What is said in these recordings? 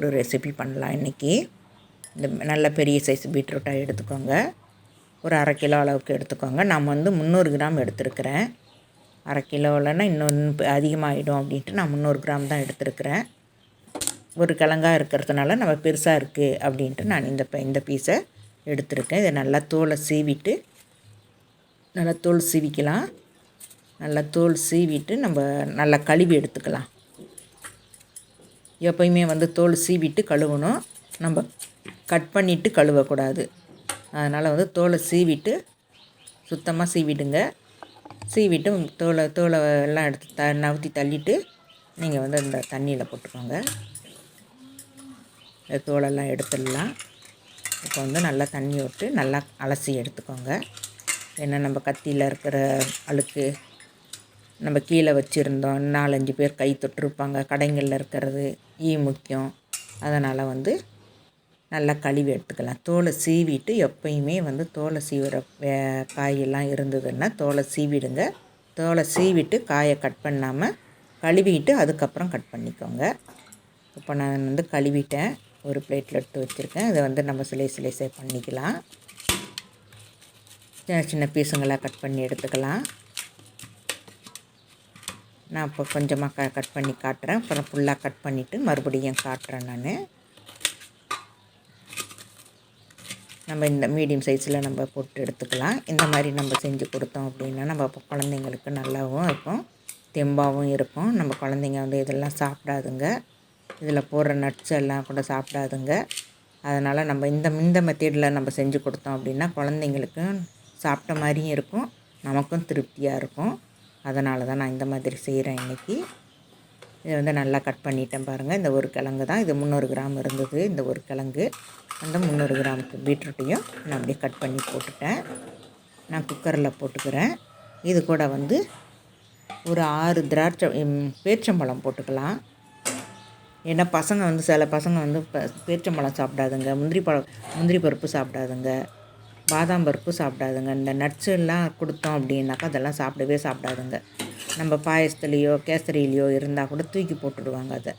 ஒரு ரெசிபி பண்ணலாம் இன்றைக்கி இந்த நல்ல பெரிய சைஸ் பீட்ரூட்டாக எடுத்துக்கோங்க. ஒரு அரை கிலோ அளவுக்கு எடுத்துக்கோங்க. நான் வந்து முந்நூறு கிராம் எடுத்துருக்கிறேன். அரை கிலோவில்னா இன்னொன்று அதிகமாகிடும் அப்படின்ட்டு நான் முந்நூறு கிராம் தான் எடுத்துருக்கிறேன். ஒரு கிழங்கா இருக்கிறதுனால நம்ம பெருசாக இருக்குது அப்படின்ட்டு நான் இந்த இந்த பீஸை எடுத்துருக்கேன். இதை நல்லா தோலை சீவிட்டு நல்லா தோல் சீவிக்கலாம். நல்லா தோல் சீவிட்டு நம்ம நல்லா கழுவி எடுத்துக்கலாம். எப்பயுமே வந்து தோல் சீவிட்டு கழுவணும். நம்ம கட் பண்ணிவிட்டு கழுவக்கூடாது. அதனால் வந்து தோலை சீவிட்டு சுத்தமாக சீவிடுங்க. சீவிட்டு தோலை தோலை எல்லாம் எடுத்து த நவுத்தி தள்ளிட்டு நீங்கள் வந்து இந்த தண்ணியில் போட்டுக்கோங்க. தோலெல்லாம் எடுத்துடலாம். இப்போ வந்து நல்லா தண்ணி விட்டு நல்லா அலசி எடுத்துக்கோங்க. ஏன்னா நம்ம கத்தியில் இருக்கிற அழுக்கு நம்ம கீழே வச்சுருந்தோம். நாலஞ்சு பேர் கை தொட்டிருப்பாங்க. கடைங்களில் இருக்கிறது ஈ முக்கியம். அதனால் வந்து நல்லா கழுவி எடுத்துக்கலாம். தோலை சீவிட்டு எப்பயுமே வந்து தோலை சீவிற வே காயெல்லாம் இருந்ததுன்னா தோலை சீவிடுங்க. தோலை சீவிட்டு காயை கட் பண்ணாமல் கழுவிட்டு அதுக்கப்புறம் கட் பண்ணிக்கோங்க. இப்போ நான் வந்து கழுவிட்டேன். ஒரு பிளேட்டில் எடுத்து வச்சுருக்கேன். அதை வந்து நம்ம சிலை சிலைசை பண்ணிக்கலாம். சின்ன சின்ன பீஸுங்களாக கட் பண்ணி எடுத்துக்கலாம். நான் இப்போ கொஞ்சமாக க கட் பண்ணி காட்டுறேன். அப்புறம் ஃபுல்லாக கட் பண்ணிவிட்டு மறுபடியும் காட்டுறேன் நான். நம்ம இந்த மீடியம் சைஸில் நம்ம போட்டு எடுத்துக்கலாம். இந்த மாதிரி நம்ம செஞ்சு கொடுத்தோம் அப்படின்னா நம்ம குழந்தைங்களுக்கு நல்லாவும் இருக்கும். தெம்பாகவும் இருக்கும். நம்ம குழந்தைங்க வந்து இதெல்லாம் சாப்பிடாதுங்க. இதில் போடுற நட்ஸ் எல்லாம் கூட சாப்பிடாதுங்க. அதனால் நம்ம இந்த இந்த மெத்தேடில் நம்ம செஞ்சு கொடுத்தோம் அப்படின்னா குழந்தைங்களுக்கும் சாப்பிட்ட மாதிரியும் இருக்கும். நமக்கும் திருப்தியாக இருக்கும். அதனால தான் நான் இந்த மாதிரி செய்கிறேன் இன்றைக்கி இதை வந்து நல்லா கட் பண்ணிட்டேன் பாருங்கள் இந்த ஒரு கிழங்கு தான். இது முந்நூறு கிராம் இருந்தது. இந்த ஒரு கிழங்கு. அந்த முந்நூறு கிராமுக்கு பீட்ரூட்டையும் நான் அப்படியே கட் பண்ணி போட்டுட்டேன். நான் குக்கரில் போட்டுக்கிறேன். இது கூட வந்து ஒரு ஆறு திராட்சை பேச்சம்பழம் போட்டுக்கலாம். ஏன்னா பசங்க வந்து சில பசங்க வந்து பேச்சம்பழம் சாப்பிடாதுங்க. முந்திரி பழம் முந்திரி பருப்பு சாப்பிடாதுங்க. பாதாம் பருப்பு சாப்பிடாதுங்க. இந்த நட்ஸு எல்லாம் கொடுத்தோம் அப்படின்னாக்கா அதெல்லாம் சாப்பிடவே சாப்பிடாதுங்க. நம்ம பாயசத்துலேயோ கேசரிலேயோ இருந்தால் கூட தூக்கி போட்டுடுவாங்க அதை.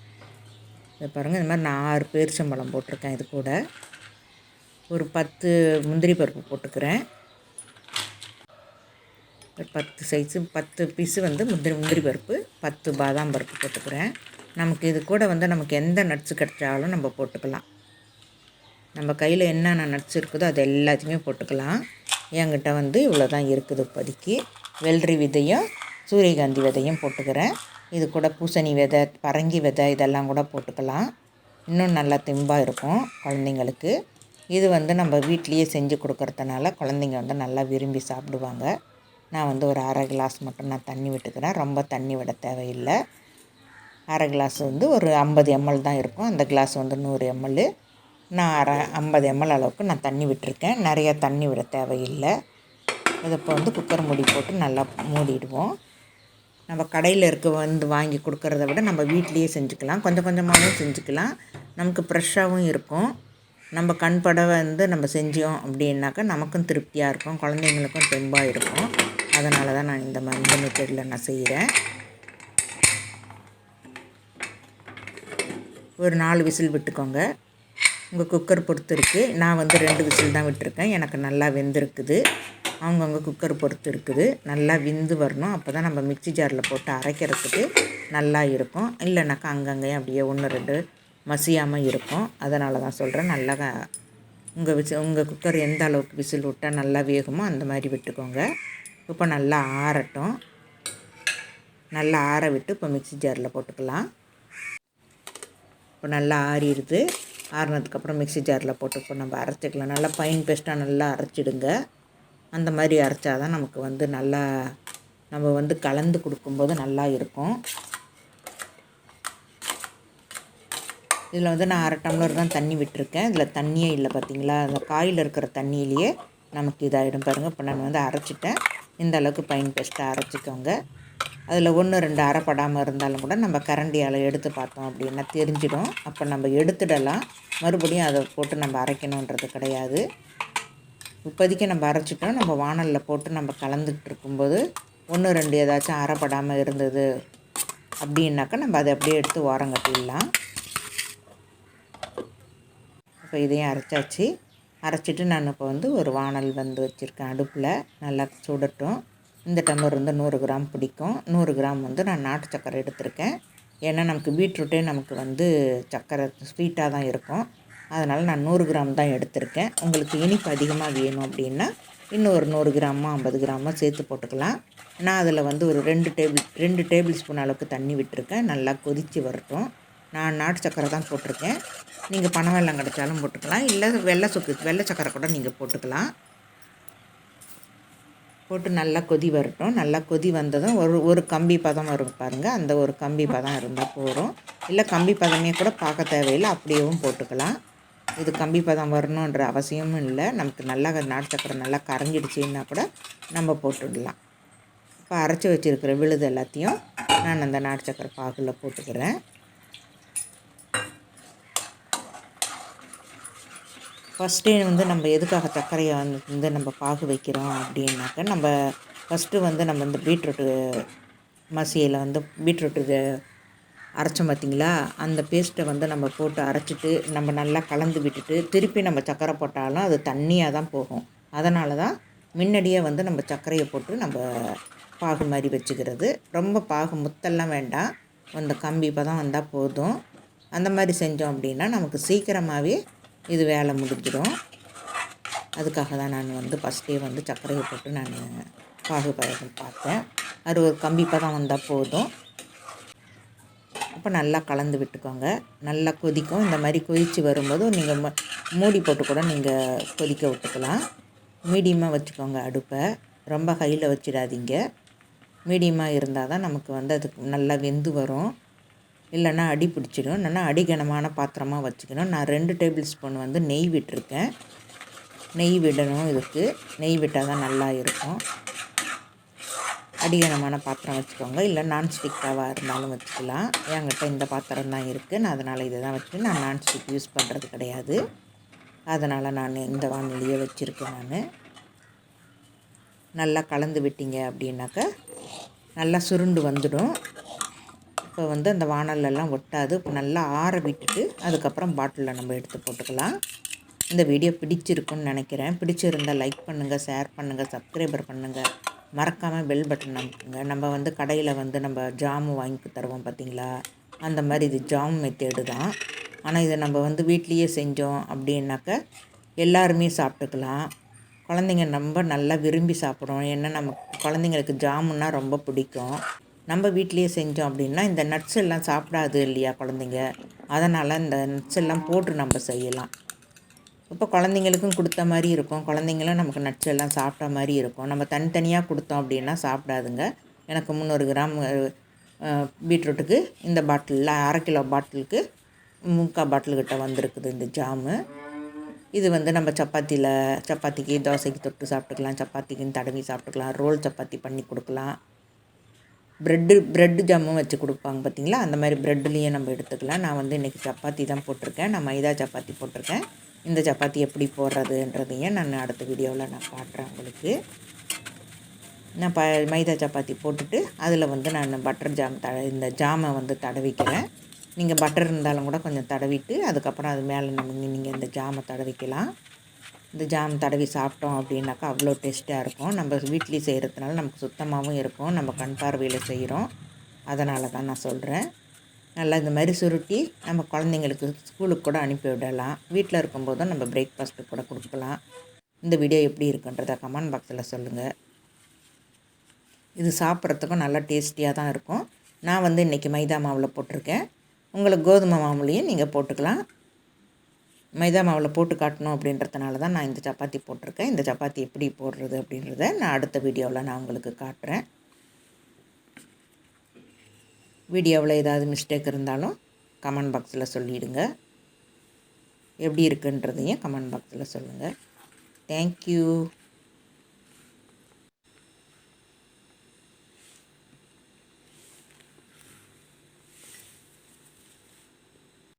இதை பாருங்கள் இந்த மாதிரி நான் ஆறு பேரிச்சம்பழம் போட்டிருக்கேன் இது கூட. ஒரு பத்து முந்திரி பருப்பு போட்டுக்கிறேன். பத்து சைஸு பத்து பீஸு வந்து முந்திரி முந்திரி பருப்பு பத்து பாதாம் பருப்பு போட்டுக்கிறேன். நமக்கு இது கூட வந்து நமக்கு எந்த நட்ஸு கிடைச்சாலும் நம்ம போட்டுக்கலாம். நம்ம கையில் என்னென்ன நட்ஸ் இருக்குதோ அது எல்லாத்தையுமே போட்டுக்கலாம். என்கிட்ட வந்து இவ்வளோ தான் இருக்குது இப்போதைக்கு. வெள்ளரி விதையும் சூரியகாந்தி விதையும் போட்டுக்கிறேன். இது கூட பூசணி விதை பரங்கி விதை இதெல்லாம் கூட போட்டுக்கலாம். இன்னும் நல்லா தெம்பாக இருக்கும் குழந்தைங்களுக்கு. இது வந்து நம்ம வீட்லேயே செஞ்சு கொடுக்குறதுனால குழந்தைங்க வந்து நல்லா விரும்பி சாப்பிடுவாங்க. நான் வந்து ஒரு அரை கிளாஸ் மட்டும் நான் தண்ணி விட்டுக்கிறேன். ரொம்ப தண்ணி விட தேவையில்லை. அரை கிளாஸ் வந்து ஒரு ஐம்பது எம்எல் தான் இருக்கும். அந்த கிளாஸ் வந்து நூறு எம்எல் நான் அரை ஐம்பது எம்எல் அளவுக்கு நான் தண்ணி விட்டுருக்கேன். நிறைய தண்ணி விட தேவையில்லை. இதை இப்போ வந்து குக்கர் மூடி போட்டு நல்லா மூடிடுவோம். நம்ம கடையில் இருக்க வந்து வாங்கி கொடுக்குறத விட நம்ம வீட்லேயே செஞ்சுக்கலாம். கொஞ்சம் கொஞ்சமாகவும் செஞ்சுக்கலாம். நமக்கு ஃப்ரெஷ்ஷாகவும் இருக்கும். நம்ம கண்பட வந்து நம்ம செஞ்சோம் அப்படின்னாக்கா நமக்கும் திருப்தியாக இருக்கும். குழந்தைங்களுக்கும் தெம்பாக இருக்கும். அதனால தான் நான் இந்த மாதிரி இந்த மெத்தடில் நான் செய்கிறேன் ஒரு நாலு விசில் விட்டுக்கோங்க. உங்கள் குக்கர் பொறுத்து இருக்குது நான் வந்து ரெண்டு விசில் தான் விட்டுருக்கேன். எனக்கு நல்லா வெந்திருக்குது. அவங்கவுங்க குக்கர் பொறுத்து இருக்குது. நல்லா விந்து வரணும். அப்போ தான் நம்ம மிக்சி ஜாரில் போட்டு அரைக்கிறதுக்கு நல்லா இருக்கும். இல்லைனாக்கா அங்கங்கே அப்படியே ஒன்று ரெண்டு மசியாமல் இருக்கும். அதனால தான் சொல்கிறேன் நல்லா உங்கள் விசில் உங்கள் குக்கர் எந்த அளவுக்கு விசில் விட்டால் நல்லா வேகுமோ அந்த மாதிரி விட்டுக்கோங்க. இப்போ நல்லா ஆறட்டும். நல்லா ஆற விட்டு இப்போ மிக்சி ஜாரில் போட்டுக்கலாம். இப்போ நல்லா ஆறிடுது. ஆறுனதுக்கப்புறம் மிக்சி ஜாரில் போட்டு இப்போ நம்ம அரைச்சிக்கலாம். நல்லா பைன் பேஸ்ட்டாக நல்லா அரைச்சிடுங்க. அந்த மாதிரி அரைச்சா தான் நமக்கு வந்து நல்லா நம்ம வந்து கலந்து கொடுக்கும்போது நல்லா இருக்கும். இதில் வந்து நான் அரை டம்ளர் தான் தண்ணி விட்டுருக்கேன். இதில் தண்ணியே இல்லை பார்த்தீங்களா? அந்த காயில் இருக்கிற தண்ணியிலேயே நமக்கு இதாகிடும் பாருங்கள் இப்போ நான் வந்து அரைச்சிட்டேன். இந்த அளவுக்கு பைன் பேஸ்ட்டாக அரைச்சிக்கோங்க. அதில் ஒன்று ரெண்டு அரைப்படாமல் இருந்தாலும் கூட நம்ம கரண்டியால் எடுத்து பார்த்தோம் அப்படின்னா தெரிஞ்சிடும். அப்போ நம்ம எடுத்துடலாம். மறுபடியும் அதை போட்டு நம்ம அரைக்கணுன்றது கிடையாது. இப்போதைக்கு நம்ம அரைச்சிட்டோம். நம்ம வானலில் போட்டு நம்ம கலந்துட்டு இருக்கும்போது ஒன்று ரெண்டு ஏதாச்சும் அரைப்படாமல் இருந்தது அப்படின்னாக்கா நம்ம அதை அப்படியே எடுத்து ஓரம் கட்டிடலாம். இப்போ இதையும் அரைச்சாச்சு. அரைச்சிட்டு நான் இப்போ வந்து ஒரு வானல் வந்து வச்சுருக்கேன். அடுப்பில் நல்லா சுடட்டும். இந்த டம்ளர் வந்து நூறு கிராம் பிடிக்கும். நூறு கிராம் வந்து நான் நாட்டு சக்கரை எடுத்திருக்கேன். ஏன்னா நமக்கு பீட்ரூட்டே நமக்கு வந்து சக்கரை ஸ்வீட்டாக தான் இருக்கும். அதனால் நான் நூறு கிராம் தான் எடுத்திருக்கேன். உங்களுக்கு இனிப்பு அதிகமாக வேணும் அப்படின்னா இன்னும் ஒரு நூறு கிராமோ ஐம்பது கிராமோ சேர்த்து போட்டுக்கலாம். நான் அதில் வந்து ஒரு ரெண்டு டேபிள் ரெண்டு டேபிள் ஸ்பூன் அளவுக்கு தண்ணி விட்டுருக்கேன். நல்லா கொதித்து வரட்டும். நான் நாட்டு சக்கரை தான் போட்டிருக்கேன். நீங்கள் பனை வெல்லம் கிடச்சாலும் போட்டுக்கலாம். இல்லை வெள்ளை சுக்கு வெள்ளை சக்கரை கூட நீங்கள் போட்டுக்கலாம். போட்டு நல்லா கொதி வரட்டும். நல்லா கொதி வந்ததும் ஒரு ஒரு கம்பி பதம் வரும் பாருங்கள் அந்த ஒரு கம்பி பதம் இருந்தால் போகிறோம் இல்லை கம்பி பதமே கூட பார்க்க தேவையில்லை. அப்படியேவும் போட்டுக்கலாம். இது கம்பி பதம் வரணுன்ற அவசியமும் இல்லை. நமக்கு நல்லா நாட்டு சக்கரை நல்லா கரைஞ்சிடுச்சின்னா கூட நம்ம போட்டுடலாம். இப்போ அரைச்சி வச்சுருக்கிற விழுது எல்லாத்தையும் நான் அந்த நாட்டு சக்கரை பாகில் போட்டுக்கிறேன். ஃபஸ்ட்டு வந்து நம்ம எதுக்காக சர்க்கரையை வந்து நம்ம பாகு வைக்கிறோம் அப்படின்னாக்க நம்ம ஃபஸ்ட்டு வந்து நம்ம இந்த பீட்ரூட்டு மசியில் வந்து பீட்ரூட்டு அரைச்சோம் பார்த்திங்களா? அந்த பேஸ்ட்டை வந்து நம்ம போட்டு அரைச்சிட்டு நம்ம நல்லா கலந்து விட்டுட்டு திருப்பி நம்ம சர்க்கரை போட்டாலும் அது தண்ணியாக தான் போகும். அதனால தான் முன்னாடியே வந்து நம்ம சர்க்கரையை போட்டு நம்ம பாகு மாதிரி வச்சுக்கிறது. ரொம்ப பாகு முத்தெல்லாம் வேண்டாம். அந்த கம்பி இப்போ தான் வந்தால் போதும். அந்த மாதிரி செஞ்சோம் அப்படின்னா நமக்கு சீக்கிரமாகவே இது வேலை முடிஞ்சிடும். அதுக்காக தான் நான் வந்து ஃபஸ்ட்டே வந்து சர்க்கரையை போட்டு நான் பாகு பழகம் பார்த்தேன். அது ஒரு கம்பி பதம் வந்தால் போதும். அப்போ நல்லா கலந்து விட்டுக்கோங்க. நல்லா கொதிக்கும். இந்த மாதிரி கொதித்து வரும்போது நீங்கள் மூடி போட்டு கூட நீங்கள் கொதிக்க விட்டுக்கலாம். மீடியமாக வச்சுக்கோங்க அடுப்பை. ரொம்ப ஹையில் வச்சிடாதீங்க. மீடியமாக இருந்தால் தான் நமக்கு வந்து அது நல்லா வெந்து வரும். இல்லைன்னா அடி பிடிச்சிடும். இல்லைன்னா அடிகனமான பாத்திரமாக வச்சுக்கணும். நான் ரெண்டு டேபிள் ஸ்பூன் வந்து நெய் விட்டுருக்கேன். நெய் விடணும் இதுக்கு. நெய் விட்டால் தான் நல்லா இருக்கும். அடிகனமான பாத்திரம் வச்சுக்கோங்க. இல்லை நான்ஸ்டிக் தவா இருந்தாலும் வச்சுக்கலாம். என்கிட்ட இந்த பாத்திரம் தான் இருக்குது நான் அதனால் இதை தான் வச்சுட்டு நான் நான்ஸ்டிக் யூஸ் பண்ணுறது கிடையாது. அதனால் நான் இந்த வானிலையே வச்சுருக்கேன் நான். நல்லா கலந்து விட்டீங்க அப்படின்னாக்கா நல்லா சுருண்டு வந்துடும். இப்போ வந்து அந்த வானல்லாம் ஒட்டாது. இப்போ நல்லா ஆற விட்டுட்டு அதுக்கப்புறம் பாட்டிலில் நம்ம எடுத்து போட்டுக்கலாம். இந்த வீடியோ பிடிச்சிருக்குன்னு நினைக்கிறேன். பிடிச்சிருந்தால் லைக் பண்ணுங்கள் ஷேர் பண்ணுங்கள் சப்ஸ்கிரைபர் பண்ணுங்கள் மறக்காமல் பெல் பட்டன் அமுக்குங்க. நம்ம வந்து கடையில் வந்து நம்ம ஜாமு வாங்கி தருவோம் பார்த்திங்களா? அந்த மாதிரி இது ஜாம் மெத்தேடு தான். ஆனால் இதை நம்ம வந்து வீட்லேயே செஞ்சோம் அப்படின்னாக்க எல்லாருமே சாப்பிட்டுக்கலாம். குழந்தைங்க ரொம்ப நல்லா விரும்பி சாப்பிடும் ஏன்னா நம்ம குழந்தைங்களுக்கு ஜாமுன்னா ரொம்ப பிடிக்கும். நம்ம வீட்லேயே செஞ்சோம் அப்படின்னா இந்த நட்ஸ் எல்லாம் சாப்பிடாது இல்லையா குழந்தைங்க? அதனால் இந்த நட்ஸ் எல்லாம் போட்டு நம்ம செய்யலாம். இப்போ குழந்தைங்களுக்கும் கொடுத்த மாதிரி இருக்கும். குழந்தைங்களும் நமக்கு நட்ஸ் எல்லாம் சாப்பிட்ட மாதிரி இருக்கும். நம்ம தனித்தனியாக கொடுத்தோம் அப்படின்னா சாப்பிடாதுங்க. எனக்கு முந்நூறு கிராம் பீட்ரூட்டுக்கு இந்த பாட்டிலில் அரை கிலோ பாட்டிலுக்கு முக்கால் பாட்டில்கிட்ட வந்திருக்குது இந்த ஜாமு இது வந்து நம்ம சப்பாத்தியில் சப்பாத்திக்கு தோசைக்கு தொட்டு சாப்பிட்டுக்கலாம். சப்பாத்திக்குன்னு தடவி சாப்பிட்டுக்கலாம். ரோல் சப்பாத்தி பண்ணி கொடுக்கலாம். ப்ரெட்டு ப்ரெட்டு ஜாமும் வச்சு கொடுப்பாங்க பார்த்திங்களா? அந்த மாதிரி ப்ரெட்டுலேயே நம்ம எடுத்துக்கலாம். நான் வந்து இன்றைக்கி சப்பாத்தி தான் போட்டிருக்கேன். நான் மைதா சப்பாத்தி போட்டிருக்கேன். இந்த சப்பாத்தி எப்படி போடுறதுன்றதையும் நான் அடுத்த வீடியோவில் நான் காட்டுறேன் உங்களுக்கு. நான் ப மைதா சப்பாத்தி போட்டுட்டு அதில் வந்து நான் பட்டர் ஜாம் த இந்த ஜாமை வந்து தடவிக்கிறேன். நீங்கள் பட்டர் இருந்தாலும் கூட கொஞ்சம் தடவிட்டு அதுக்கப்புறம் அது மேலே நம்ம நீங்கள் இந்த ஜாமை தடவிக்கலாம். இந்த ஜாம் தடவி சாப்பிட்டோம் அப்படின்னாக்கா அவ்வளோ டேஸ்ட்டாக இருக்கும். நம்ம வீட்லேயும் செய்கிறதுனால நமக்கு சுத்தமாகவும் இருக்கும். நம்ம கண் பார்வையில் செய்கிறோம் அதனால தான் நான் சொல்கிறேன் நல்லா இந்த மாதிரி சுருட்டி நம்ம குழந்தைங்களுக்கு ஸ்கூலுக்கு கூட அனுப்பி விடலாம். வீட்டில் இருக்கும்போதும் நம்ம பிரேக்ஃபாஸ்ட்டு கூட கொடுக்கலாம். இந்த வீடியோ எப்படி இருக்குன்றதை கமெண்ட் பாக்ஸில் சொல்லுங்கள் இது சாப்பிட்றதுக்கும் நல்லா டேஸ்டியாக தான் இருக்கும். நான் வந்து இன்றைக்கி மைதா மாவில் போட்டிருக்கேன். உங்களுக்கு கோதுமை மாவுலேயும் நீங்கள் போட்டுக்கலாம். மைதா மாவில் போட்டு காட்டணும் அப்படின்றதுனால தான் நான் இந்த சப்பாத்தி போட்டிருக்கேன். இந்த சப்பாத்தி எப்படி போடுறது அப்படின்றத நான் அடுத்த வீடியோவில் நான் உங்களுக்கு காட்டுறேன். வீடியோவில் ஏதாவது மிஸ்டேக் இருந்தாலும் கமெண்ட் பாக்ஸில் சொல்லிவிடுங்க எப்படி இருக்குன்றதையும் கமெண்ட் பாக்ஸில் சொல்லுங்கள் தேங்க்யூ